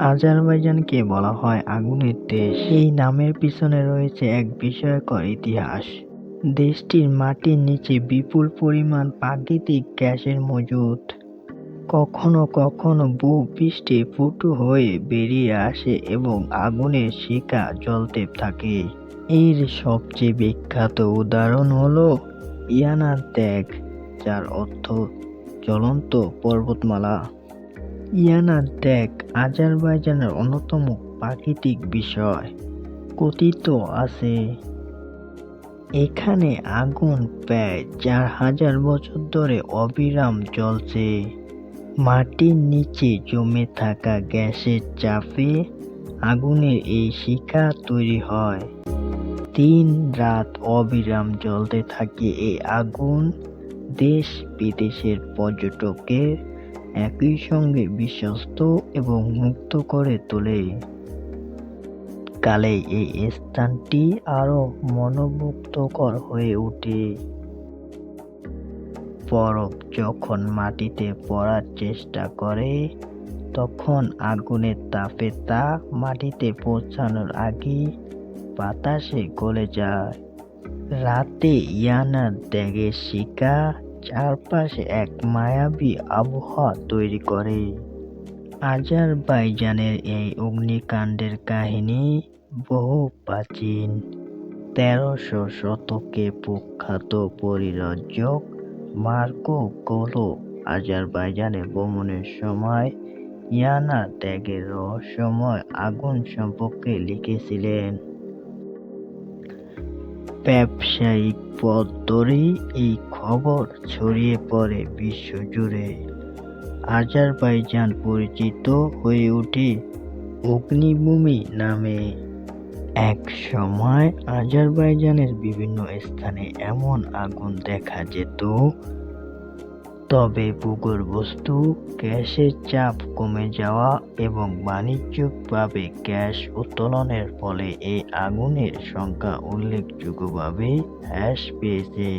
আজারবাইজানকে বলা হয় আগুনের দেশ। এই নামের পিছনে রয়েছে এক বিস্ময়কর ইতিহাস। দেশটির মাটির নিচে বিপুল পরিমাণ প্রাকৃতিক গ্যাসের মজুদ। কখনো কখনো ভূপৃষ্ঠে ফুটো হয়ে বেরিয়ে আসে এবং আগুনের শিকা জ্বলতে থাকে। এর সবচেয়ে বিখ্যাত উদাহরণ হলো ইয়ানার ত্যাগ, যার অর্থ জ্বলন্ত পর্বতমালা। ইয়ানার ত্যাগ আজারবাইজানের অন্যতম প্রাকৃতিক বিষয়। কথিত আছে, এখানে আগুন প্রায় চার হাজার বছর ধরে অবিরাম জ্বলছে। মাটির নিচে জমে থাকা গ্যাসের চাপে আগুনের এই শিখা তৈরি হয়। দিন রাত অবিরাম জ্বলতে থাকে এই আগুন। দেশ বিদেশের পর্যটকের একই সঙ্গে বিশ্বস্ত এবং মুক্ত করে তোলে। কালে এই স্থানটি আরও মনোমুগ্ধকর হয়ে ওঠে। বরফ যখন মাটিতে পড়ার চেষ্টা করে, তখন আগুনের তাপে তা মাটিতে পৌঁছানোর আগে বাতাসে গলে যায়। রাতে ইয়ানার ত্যাগের শিকা চারপাশে এক মায়াবী আবহাওয়া তৈরি করে। আজারবাইজানের এই অগ্নিকাণ্ডের কাহিনী বহু প্রাচীন। তেরোশো শতকে প্রখ্যাত পরিরজ্জক মার্কো গোলো আজারবাইজানে ভ্রমণের সময় ইয়ানা ত্যাগের রহস্যময় আগুন সম্পর্কে লিখেছিলেন। ব্যবসায়িক পথ ধরেই এই খবর ছড়িয়ে পড়ে বিশ্বজুড়ে। আজারবাইজান পরিচিত হয়ে ওঠে অগ্নিভূমি নামে। এক সময় আজারবাইজানের বিভিন্ন স্থানে এমন আগুন দেখা যেত তবে ভূগর্ভস্থ গ্যাসের চাপ কমে যাওয়া এবং বাণিজ্যিকভাবে গ্যাস উত্তোলনের ফলে এই আগুনের সংখ্যা উল্লেখযোগ্যভাবে হ্রাস পেয়েছে।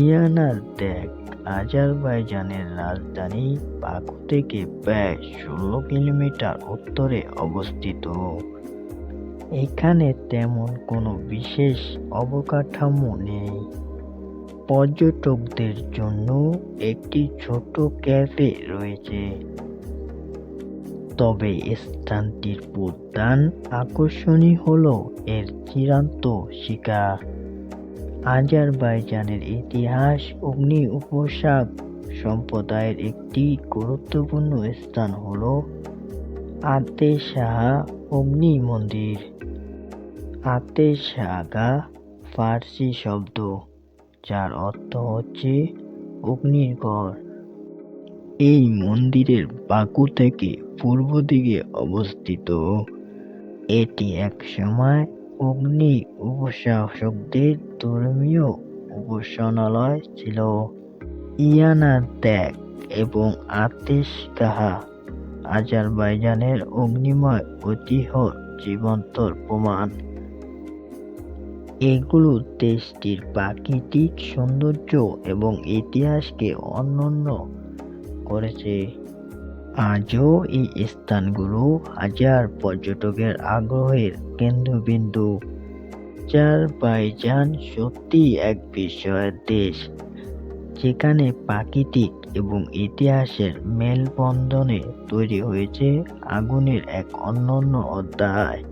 ইয়ানার ত্যাগ আজারবাইজানের রাজধানী বাকু থেকে প্রায় ষোলো কিলোমিটার উত্তরে অবস্থিত। এখানে তেমন কোনো বিশেষ অবকাঠামো নেই। পর্যটকদের জন্য একটি ছোট ক্যাফে রয়েছে। তবে স্থানটির প্রধান আকর্ষণই হল এর চিরান্ত শিকা আজারবাইজানের ইতিহাস, অগ্নি উপসাগ সম্প্রদায়ের একটি গুরুত্বপূর্ণ স্থান হলো আতে শাহা অগ্নি মন্দির। আতে শাগা ফার্সি শব্দ। যার অর্থ হচ্ছে অগ্নির ঘর এই মন্দিরের বাকু থেকে পূর্ব দিকে অবস্থিত। এটি এক সময় অগ্নি উপাসকদের ধর্মীয় উপাসনালয় ছিল। ইয়ানা ত্যাগ এবং আতিশ কাহা আজারবাইজানের অগ্নিময় ঐতিহ্যর জীবন্ত প্রমাণ। এগুলো দেশটির প্রাকৃতিক সৌন্দর্য এবং ইতিহাসকে অনন্য করেছে। আজও এই স্থানগুলো হাজার পর্যটকের আগ্রহের কেন্দ্রবিন্দু। আজারবাইজান সত্যি এক বিস্ময়ের দেশ, যেখানে প্রাকৃতিক এবং ইতিহাসের মেলবন্ধনে তৈরি হয়েছে আগুনের এক অনন্য অধ্যায়।